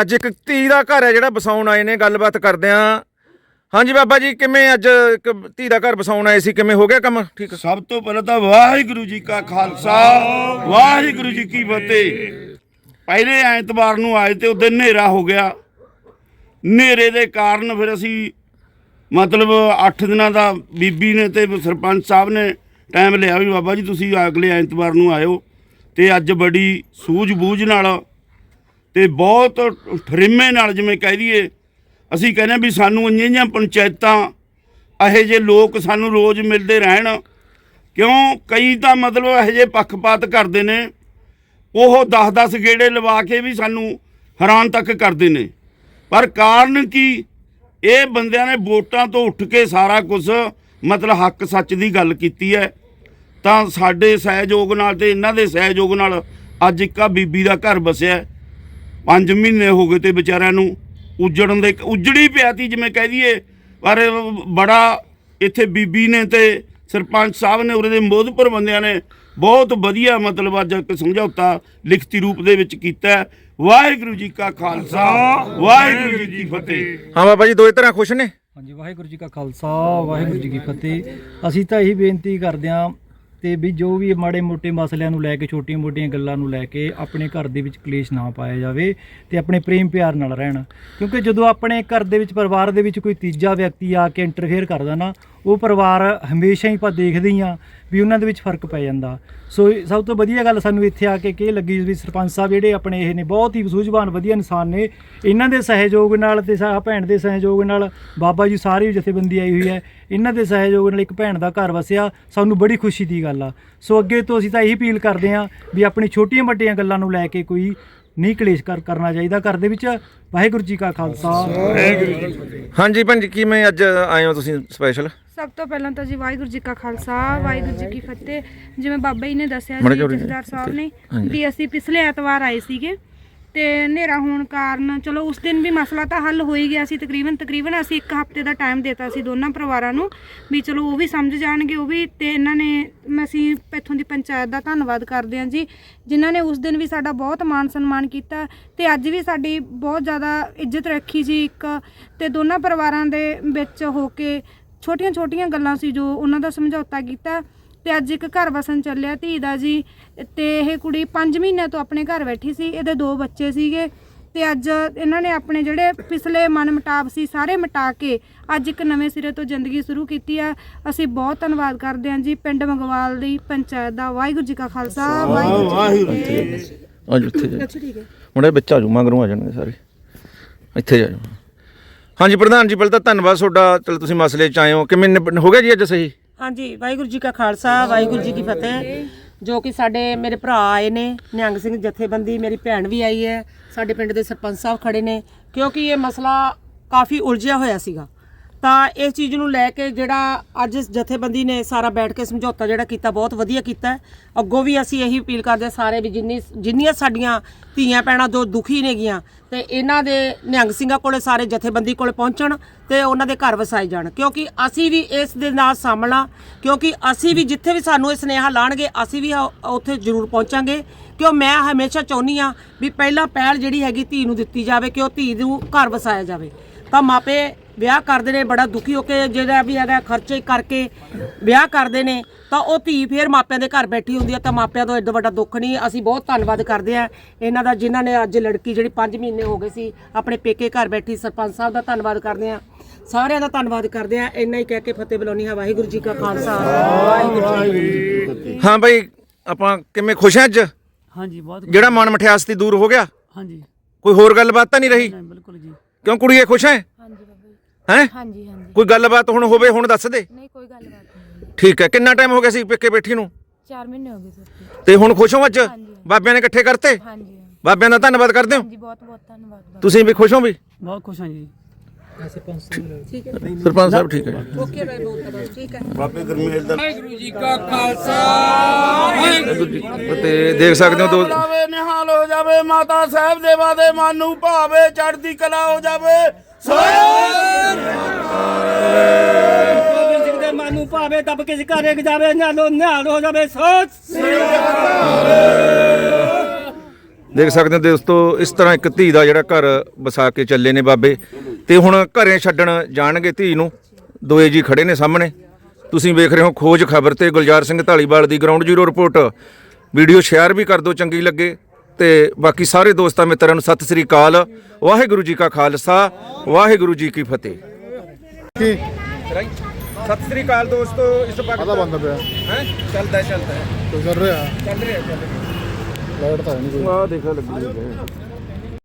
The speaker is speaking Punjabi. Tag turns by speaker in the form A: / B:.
A: ਅੱਜ ਇੱਕ ਧੀ ਦਾ ਘਰ ਹੈ ਜਿਹੜਾ ਵਸਾਉਣ ਆਏ ਨੇ, ਗੱਲਬਾਤ ਕਰਦੇ ਆ। ਹਾਂਜੀ ਬਾਬਾ ਜੀ, ਕਿਵੇਂ ਅੱਜ ਇੱਕ ਧੀ ਦਾ ਘਰ ਵਸਾਉਣ ਆਏ ਸੀ, ਕਿਵੇਂ ਹੋ ਗਿਆ ਕੰਮ? ਠੀਕ
B: ਸਭ ਤੋਂ ਪਹਿਲਾਂ ਤਾਂ ਵਾਹਿਗੁਰੂ ਜੀ ਕਾ ਖਾਲਸਾ, ਵਾਹਿਗੁਰੂ ਜੀ ਕੀ ਫਤਿਹ। ਪਹਿਲੇ ਐਤਵਾਰ ਨੂੰ ਆਏ ਤੇ ਉਦੋਂ ਹਨੇਰਾ ਹੋ ਗਿਆ। ਹਨੇਰੇ ਦੇ ਕਾਰਨ ਫਿਰ ਅਸੀਂ ਮਤਲਬ 8 ਦਿਨਾਂ ਦਾ ਬੀਬੀ ਨੇ ਤੇ ਸਰਪੰਚ ਸਾਹਿਬ ਨੇ ਟਾਈਮ ਲਿਆ ਵੀ ਬਾਬਾ ਜੀ, ਤੁਸੀਂ ਅਗਲੇ ਐਤਵਾਰ ਨੂੰ ਆਇਓ। ਤੇ ਅੱਜ ਬੜੀ ਸੂਝ-ਬੂਝ ਨਾਲ ਤੇ ਬਹੁਤ ਠਰਿੰਮੇ ਨਾਲ ਜਿਵੇਂ ਕਹਿ ਦਈਏ, ਅਸੀਂ ਕਹਿੰਦੇ ਹਾਂ ਵੀ ਸਾਨੂੰ ਇੰਨੀਆਂ ਪੰਚਾਇਤਾਂ, ਇਹੋ ਜਿਹੇ ਲੋਕ ਸਾਨੂੰ ਰੋਜ਼ ਮਿਲਦੇ ਰਹਿਣ। ਕਿਉਂ? ਕਈ ਤਾਂ ਮਤਲਬ ਇਹੋ ਜਿਹੇ ਪੱਖਪਾਤ ਕਰਦੇ ਨੇ, ਉਹ 10-10 ਗੇੜੇ ਲਵਾ ਕੇ ਵੀ ਸਾਨੂੰ ਹੈਰਾਨ ਤੱਕ ਕਰਦੇ ਨੇ। ਪਰ ਕਾਰਨ ਕੀ? ਇਹ ਬੰਦਿਆਂ ਨੇ ਵੋਟਾਂ ਤੋਂ ਉੱਠ ਕੇ ਸਾਰਾ ਕੁਝ ਮਤਲਬ ਹੱਕ ਸੱਚ ਦੀ ਗੱਲ ਕੀਤੀ ਹੈ। ਤਾਂ ਸਾਡੇ ਸਹਿਯੋਗ ਨਾਲ ਤੇ ਇਹਨਾਂ ਦੇ ਸਹਿਯੋਗ ਨਾਲ ਅੱਜ ਇੱਕ ਬੀਬੀ ਦਾ ਘਰ ਬਸਿਆ। ਪੰਜ ਮਹੀਨੇ ਹੋ ਗਏ ਤੇ ਵਿਚਾਰਿਆਂ ਨੂੰ ਉਜੜਨ ਦੇ ਉਜੜੀ ਪਿਆ ਤੀ ਜਿਵੇਂ ਕਹਿ ਦਈਏ ਪਰ ਬੜਾ ਇੱਥੇ ਬੀਬੀ ਨੇ ਤੇ ਸਰਪੰਚ ਸਾਹਿਬ ਨੇ ਉਰੇ ਦੇ ਮੋਦਪੁਰ ਬੰਦਿਆਂ ਨੇ ਬਹੁਤ ਵਧੀਆ ਮਤਲਬ ਅੱਜ ਇੱਕ ਸਮਝੌਤਾ ਲਿਖਤੀ ਰੂਪ ਦੇ ਵਿੱਚ ਕੀਤਾ। ਵਾਹਿਗੁਰੂ ਜੀ ਕਾ ਖਾਲਸਾ ਵਾਹਿਗੁਰੂ ਜੀ ਕੀ ਫਤਿਹ।
A: ਹਾਂ ਬਾਬਾ ਜੀ ਦੋਏ ਤਰ੍ਹਾਂ ਖੁਸ਼ ਨੇ?
C: ਹਾਂਜੀ ਵਾਹਿਗੁਰੂ ਜੀ ਕਾ ਖਾਲਸਾ ਵਾਹਿਗੁਰੂ ਜੀ ਕੀ ਫਤਿਹ। ਅਸੀਂ ਤਾਂ ਇਹੀ ਬੇਨਤੀ ਕਰਦੇ ਹਾਂ ਤੇ ਵੀ ਜੋ ਵੀ ਮਾੜੇ ਮੋਟੇ ਮਸਲਿਆਂ ਨੂੰ ਲੈ ਕੇ, ਛੋਟੀਆਂ ਮੋਟੀਆਂ ਗੱਲਾਂ ਨੂੰ ਲੈ ਕੇ ਆਪਣੇ ਘਰ ਦੇ ਵਿੱਚ ਕਲੇਸ਼ ਨਾ ਪਾਇਆ ਜਾਵੇ ਤੇ ਆਪਣੇ ਪ੍ਰੇਮ ਪਿਆਰ ਨਾਲ ਰਹਿਣ। ਕਿਉਂਕਿ ਜਦੋਂ ਆਪਣੇ ਘਰ ਦੇ ਵਿੱਚ, ਪਰਿਵਾਰ ਦੇ ਵਿੱਚ ਕੋਈ ਤੀਜਾ ਵਿਅਕਤੀ ਆ ਕੇ ਇੰਟਰਫੇਅਰ ਕਰਦਾ ਨਾ ਉਹ ਪਰਿਵਾਰ ਹਮੇਸ਼ਾ ਹੀ ਆਪਾਂ ਦੇਖਦੇ ਹੀ ਆ ਵੀ ਉਹਨਾਂ ਦੇ ਵਿੱਚ ਫ਼ਰਕ ਪੈ ਜਾਂਦਾ। ਸੋ ਸਭ ਤੋਂ ਵਧੀਆ ਗੱਲ ਸਾਨੂੰ ਇੱਥੇ ਆ ਕੇ ਕੀ ਲੱਗੀ ਵੀ ਸਰਪੰਚ ਸਾਹਿਬ ਜਿਹੜੇ ਆਪਣੇ ਇਹ ਨੇ, ਬਹੁਤ ਹੀ ਸੂਝਵਾਨ, ਵਧੀਆ ਇਨਸਾਨ ਨੇ। ਇਹਨਾਂ ਦੇ ਸਹਿਯੋਗ ਨਾਲ ਤੇ ਸਾ, ਭੈਣ ਦੇ ਸਹਿਯੋਗ ਨਾਲ ਬਾਬਾ ਜੀ ਸਾਰੀ ਜਥੇਬੰਦੀ ਆਈ ਹੋਈ ਹੈ। ਇਹਨਾਂ ਦੇ ਸਹਿਯੋਗ ਨਾਲ ਇੱਕ ਭੈਣ ਦਾ ਘਰ ਵਸਿਆ, ਸਾਨੂੰ ਬੜੀ ਖੁਸ਼ੀ ਦੀ ਗੱਲ ਆ। ਸੋ ਅੱਗੇ ਤੋਂ ਅਸੀਂ ਤਾਂ ਇਹੀ ਅਪੀਲ ਕਰਦੇ ਹਾਂ ਵੀ ਆਪਣੀ ਛੋਟੀਆਂ ਵੱਡੀਆਂ ਗੱਲਾਂ ਨੂੰ ਲੈ ਕੇ ਕੋਈ ਨਹੀਂ ਕਲੇਸ਼ ਕਰ, ਕਰਨਾ ਚਾਹੀਦਾ ਘਰ ਦੇ ਵਿੱਚ। ਵਾਹਿਗੁਰੂ ਜੀ ਕਾ ਖਾਲਸਾ।
A: ਵਾਹਿਗੁਰੂ ਹਾਂਜੀ ਭੈਣ ਜੀ ਕਿਵੇਂ ਅੱਜ ਆਏ ਹੋ ਤੁਸੀਂ ਸਪੈਸ਼ਲ
D: ਸਭ ਤੋਂ ਪਹਿਲਾਂ ਤਾਂ ਜੀ ਵਾਹਿਗੁਰੂ ਜੀ ਕਾ ਖਾਲਸਾ ਵਾਹਿਗੁਰੂ ਜੀ ਕੀ ਫਤਿਹ ਜਿਵੇਂ ਬਾਬਾ ਜੀ ਨੇ ਦੱਸਿਆ ਜੀ ਜਥੇਦਾਰ ਸਾਹਿਬ ਨੇ। ਵੀ ਅਸੀਂ ਪਿਛਲੇ ਐਤਵਾਰ ਆਏ ਸੀਗੇ ਤੇ ਹਨੇਰਾ ਹੋਣ ਕਾਰਨ ਚਲੋ ਉਸ ਦਿਨ ਵੀ ਮਸਲਾ ਤਾਂ ਹੱਲ ਹੋ ਹੀ ਗਿਆ ਸੀ ਤਕਰੀਬਨ ਤਕਰੀਬਨ ਅਸੀਂ ਇੱਕ ਹਫ਼ਤੇ ਦਾ ਟਾਈਮ ਦਿੱਤਾ ਸੀ ਦੋਨਾਂ ਪਰਿਵਾਰਾਂ ਨੂੰ ਵੀ ਚਲੋ ਉਹ ਵੀ ਸਮਝ ਜਾਣਗੇ ਉਹ ਵੀ ਤੇ ਇਹਨਾਂ ਨੇ ਅਸੀਂ ਇੱਥੋਂ ਦੀ ਪੰਚਾਇਤ ਦਾ ਧੰਨਵਾਦ ਕਰਦੇ ਹਾਂ ਜੀ ਜਿਨ੍ਹਾਂ ਨੇ ਉਸ ਦਿਨ ਵੀ ਸਾਡਾ ਬਹੁਤ ਮਾਣ ਸਨਮਾਨ ਕੀਤਾ ਤੇ ਅੱਜ ਵੀ ਸਾਡੀ ਬਹੁਤ ਜ਼ਿਆਦਾ ਇੱਜ਼ਤ ਰੱਖੀ ਜੀ ਇੱਕ ਤੇ ਦੋਨਾਂ ਪਰਿਵਾਰਾਂ ਦੇ ਵਿੱਚ ਹੋ ਕੇ ਛੋਟੀਆਂ-ਛੋਟੀਆਂ ਗੱਲਾਂ ਸੀ ਜੋ ਉਹਨਾਂ ਦਾ ਸਮਝੌਤਾ ਕੀਤਾ ਤੇ ਅੱਜ ਇੱਕ ਘਰ ਵਸਣ ਚੱਲਿਆ ਧੀ ਦਾ ਜੀ। ਤੇ ਇਹ ਕੁੜੀ 5 ਮਹੀਨਿਆਂ ਤੋਂ ਆਪਣੇ ਘਰ ਬੈਠੀ ਸੀ ਇਹਦੇ ਦੋ ਬੱਚੇ ਸੀਗੇ। ਤੇ ਅੱਜ ਇਹਨਾਂ ਨੇ ਆਪਣੇ ਜਿਹੜੇ ਪਿਛਲੇ ਮਨਮਟਾਵ ਸੀ ਸਾਰੇ ਮਿਟਾ ਕੇ ਅੱਜ ਇੱਕ ਨਵੇਂ ਸਿਰੇ ਤੋਂ ਜ਼ਿੰਦਗੀ ਸ਼ੁਰੂ ਕੀਤੀ ਆ। ਅਸੀਂ ਬਹੁਤ ਧੰਨਵਾਦ ਕਰਦੇ ਹਾਂ ਜੀ ਪਿੰਡ ਮੰਗਵਾਲ ਦੀ ਪੰਚਾਇਤ ਦਾ। ਵਾਹਿਗੁਰੂ ਜੀ ਕਾ ਖਾਲਸਾ ਵਾਹਿਗੁਰੂ ਜੀ ਕੀ ਫਤਿਹ।
A: ਅੱਜ ਉੱਥੇ ਜਾ
D: ਅੱਛਾ ਠੀਕ ਹੈ।
A: ਮੁੰਡੇ ਵਿੱਚ ਆ ਮਗਰੋਂ ਆ ਜਾਣਗੇ ਸਾਰੇ। ਇੱਥੇ ਜਾ ਜਾਓ। ਹਾਂਜੀ, ਪ੍ਰਧਾਨ ਜੀ, ਪਹਿਲਾਂ ਤਾਂ ਧੰਨਵਾਦ ਤੁਹਾਡਾ। ਚਲ, ਤੁਸੀਂ ਮਸਲੇ ਚ ਆਏ ਹੋ। ਕਿਵੇਂ ਨਿਬ- ਹੋ ਗਿਆ ਜੀ ਅੱਜ ਸਹੀ?
E: ਹਾਂਜੀ, ਵਾਹਿਗੁਰੂ ਜੀ ਕਾ ਖਾਲਸਾ, ਵਾਹਿਗੁਰੂ ਜੀ ਕੀ ਫਤਿਹ। ਜੋ ਕਿ ਸਾਡੇ ਮੇਰੇ ਭਰਾ ਆਏ ਨੇ, ਨਿਹੰਗ ਸਿੰਘ ਜਥੇਬੰਦੀ, ਮੇਰੀ ਭੈਣ ਵੀ ਆਈ ਹੈ। ਸਾਡੇ ਪਿੰਡ ਦੇ ਸਰਪੰਚ ਸਾਹਿਬ ਖੜੇ ਨੇ, ਕਿਉਂਕਿ ਇਹ ਮਸਲਾ ਕਾਫੀ ਉਲਝਿਆ ਹੋਇਆ ਸੀਗਾ। ਤਾਂ ਇਸ ਚੀਜ਼ ਨੂੰ ਲੈ ਕੇ ਜਿਹੜਾ ਅੱਜ ਇਸ ਜਥੇਬੰਦੀ ਨੇ ਸਾਰਾ ਬੈਠ ਕੇ ਸਮਝੌਤਾ ਜਿਹੜਾ ਕੀਤਾ, ਬਹੁਤ ਵਧੀਆ ਕੀਤਾ ਅੱਗੋਂ ਵੀ ਅਸੀਂ ਇਹੀ ਅਪੀਲ ਕਰਦੇ ਸਾਰੇ ਵੀ ਜਿੰਨੀ ਜਿੰਨੀਆਂ ਸਾਡੀਆਂ ਧੀਆਂ ਪੈਣਾ ਜੋ ਦੁਖੀ ਨੇਗੀਆਂ ਤੇ ਇਹਨਾਂ ਦੇ ਨਿਹੰਗ ਸਿੰਘਾਂ ਕੋਲੇ ਸਾਰੇ ਜਥੇਬੰਦੀ ਕੋਲੇ ਪਹੁੰਚਣ ਤੇ ਉਹਨਾਂ ਦੇ ਘਰ ਵਸਾਏ ਜਾਣ। ਕਿਉਂਕਿ ਅਸੀਂ ਵੀ ਇਸ ਦੇ ਨਾਲ ਸਾਹਮਣਾ ਕਿਉਂਕਿ ਅਸੀਂ ਵੀ ਜਿੱਥੇ ਵੀ ਸਾਨੂੰ ਇਹ ਸੁਨੇਹਾ ਲਾਣਗੇ, ਅਸੀਂ ਵੀ ਉੱਥੇ ਜ਼ਰੂਰ ਪਹੁੰਚਾਂਗੇ। ਕਿਉਂ ਮੈਂ ਹਮੇਸ਼ਾ ਚਾਹੁੰਦੀ ਆ ਵੀ ਪਹਿਲਾਂ ਪਹਿਲ ਜਿਹੜੀ ਹੈਗੀ ਧੀ ਨੂੰ ਦਿੱਤੀ ਜਾਵੇ, ਕਿ ਉਹ ਧੀ ਨੂੰ ਘਰ ਵਸਾਇਆ ਜਾਵੇ। ਤਾਂ ਮਾਪੇ ਵਿਆਹ ਕਰਦੇ ਨੇ ਬੜਾ ਦੁਖੀ ਹੋ ਕੇ ਜਿਹੜਾ ਵੀ ਹੈਗਾ ਖਰਚੇ ਕਰਕੇ ਵਿਆਹ ਕਰਦੇ ਨੇ ਤਾਂ ਉਹ ਧੀ ਫੇਰ ਮਾਪਿਆਂ ਦੇ ਘਰ ਬੈਠੀ ਹੁੰਦੀ ਆ ਤਾਂ ਮਾਪਿਆਂ ਤੋਂ ਐਡਾ ਵੱਡਾ ਦੁੱਖ ਨਹੀਂ। ਅਸੀਂ ਬਹੁਤ ਧੰਨਵਾਦ ਕਰਦੇ ਆ ਇਹਨਾਂ ਦਾ ਜਿਨ੍ਹਾਂ ਨੇ ਅੱਜ ਲੜਕੀ ਜਿਹੜੀ 5 ਮਹੀਨੇ ਹੋ ਗਏ ਸੀ ਆਪਣੇ ਪੇਕੇ ਘਰ ਬੈਠੀ ਸਰਪੰਚ ਸਾਹਿਬ ਦਾ ਧੰਨਵਾਦ ਕਰਦੇ ਆ। ਸਾਰਿਆਂ ਦਾ ਧੰਨਵਾਦ ਕਰਦੇ ਆ। ਇੰਨਾ ਹੀ ਕਹਿ ਕੇ ਫਤਿਹ ਬੁਲਾਉਣੀ ਹੈ। ਵਾਹਿਗੁਰੂ ਜੀ ਕਾ ਖਾਲਸਾ। ਵਾਹਿਗੁਰੂ ਜੀ ਕੀ ਫਤਿਹ
A: ਹਾਂ ਬਾਈ ਆਪਾਂ ਕਿਵੇਂ ਖੁਸ਼ ਹਾਂ ਅੱਜ?
F: ਹਾਂਜੀ ਬਹੁਤ
A: ਜਿਹੜਾ ਮਨ ਮਠਿਆਸ ਤੀ ਦੂਰ ਹੋ ਗਿਆ?
F: ਹਾਂਜੀ।
A: ਕੋਈ ਹੋਰ ਗੱਲਬਾਤ ਤਾਂ ਨਹੀਂ ਰਹੀ?
F: ਨਹੀਂ, ਬਿਲਕੁਲ ਜੀ।
A: ਕਿਉਂ ਕੁੜੀਏ ਖੁਸ਼ ਹੈ?
D: ਹਾਂਜੀ ਬਾਬਾ
A: ਹੈ?
D: ਹਾਂਜੀ ਹਾਂਜੀ।
A: ਕੋਈ ਗੱਲਬਾਤ ਹੁਣ ਹੋਵੇ ਹੁਣ ਦੱਸ ਦੇ।
D: ਨਹੀਂ ਕੋਈ ਗੱਲਬਾਤ ਨਹੀਂ
A: ਠੀਕ ਹੈ ਕਿੰਨਾ ਟਾਈਮ ਹੋ ਗਿਆ ਸੀ ਪੇਕੇ ਬੈਠੀ ਨੂੰ?
D: 4 ਮਹੀਨੇ ਹੋ ਗਏ ਸਰ
A: ਤੇ ਹੁਣ ਖੁਸ਼ ਹੋ ਅੱਜ?
D: ਹਾਂਜੀ।
A: ਬਾਬਿਆਂ ਨੇ ਇਕੱਠੇ ਕਰਤੇ?
D: ਹਾਂਜੀ
A: ਬਾਬਿਆਂ ਦਾ ਧੰਨਵਾਦ ਕਰਦੇ ਹੋ?
D: ਹਾਂਜੀ ਬਹੁਤ ਬਹੁਤ ਧੰਨਵਾਦ ਬਾਬਾ
A: ਤੁਸੀਂ ਵੀ ਖੁਸ਼ ਹੋ ਵੀ?
F: ਬਹੁਤ ਖੁਸ਼ ਹਾਂ ਜੀ।
A: ਸਰਪੰਚ ਸਾਹਿਬ ਠੀਕ ਹੈ
B: ਬਾਬੇ ਗਰਮੇਲ ਦਾ
A: ਤੇ ਦੇਖ ਸਕਦੇ ਹੋ ਦੋ
B: ਨਿਹਾਲ ਹੋ ਜਾਵੇ ਮਾਤਾ ਸਾਹਿਬ ਦੇਵਾ ਦੇ ਮਨ ਨੂੰ ਭਾਵੇ ਚੜ੍ਹਦੀ ਕਲਾ ਹੋ ਜਾਵੇ।
F: ਗੋਬਿੰਦ ਸਿੰਘ ਦੇ ਮਨ ਨੂੰ ਭਾਵੇ ਦਬ ਕੇ ਘਰੇ ਜਾਵੇ ਨਾਲੋ ਨਿਹਾਲ ਹੋ ਜਾਵੇ। ਸੋਚ
A: ਦੇਖ ਸਕਦੇ ਹੋ ਦੋਸਤੋ ਇਸ ਤਰ੍ਹਾਂ ਇੱਕ ਧੀ ਦਾ ਜਿਹੜਾ ਘਰ ਵਸਾ ਕੇ ਚੱਲੇ ਨੇ ਬਾਬੇ। ਤੇ ਹੁਣ ਘਰੇ ਛੱਡਣ ਜਾਣਗੇ ਧੀ ਨੂੰ। ਦੋਏ ਜੀ ਖੜੇ ਨੇ ਸਾਹਮਣੇ। ਤੁਸੀਂ ਵੇਖ ਰਹੇ ਹੋ ਖੋਜ ਖਬਰ ਤੇ ਗੁਲਜ਼ਾਰ ਸਿੰਘ ਢਾਲੀਵਾਲ ਦੀ ground zero report video share ਵੀ ਕਰ ਦਿਓ ਚੰਗੀ ਲੱਗੇ। ਤੇ ਬਾਕੀ ਸਾਰੇ ਦੋਸਤਾਂ ਮਿੱਤਰਾਂ ਨੂੰ ਸਤਿ ਸ੍ਰੀ ਅਕਾਲ। ਵਾਹਿਗੁਰੂ ਜੀ ਕਾ ਖਾਲਸਾ ਵਾਹਿਗੁਰੂ ਜੀ ਕੀ ਫਤਿਹ। ਸਤਿ ਸ੍ਰੀ ਅਕਾਲ ਦੋਸਤੋ ਇਸ ਵਕਤ
G: ਆਦਾ ਬੰਦ ਪਿਆ।
A: ਹੈ? ਚੱਲਦਾ ਚੱਲਦਾ ਚੱਲ ਰਿਹਾ ਚੱਲ ਰਿਹਾ।
G: ਲਾਈਟ ਤਾਂ ਨਹੀਂ ਕੋਈ।
A: ਆ ਦੇਖੋ ਲੱਗੀ ਹੋਈ ਹੈ।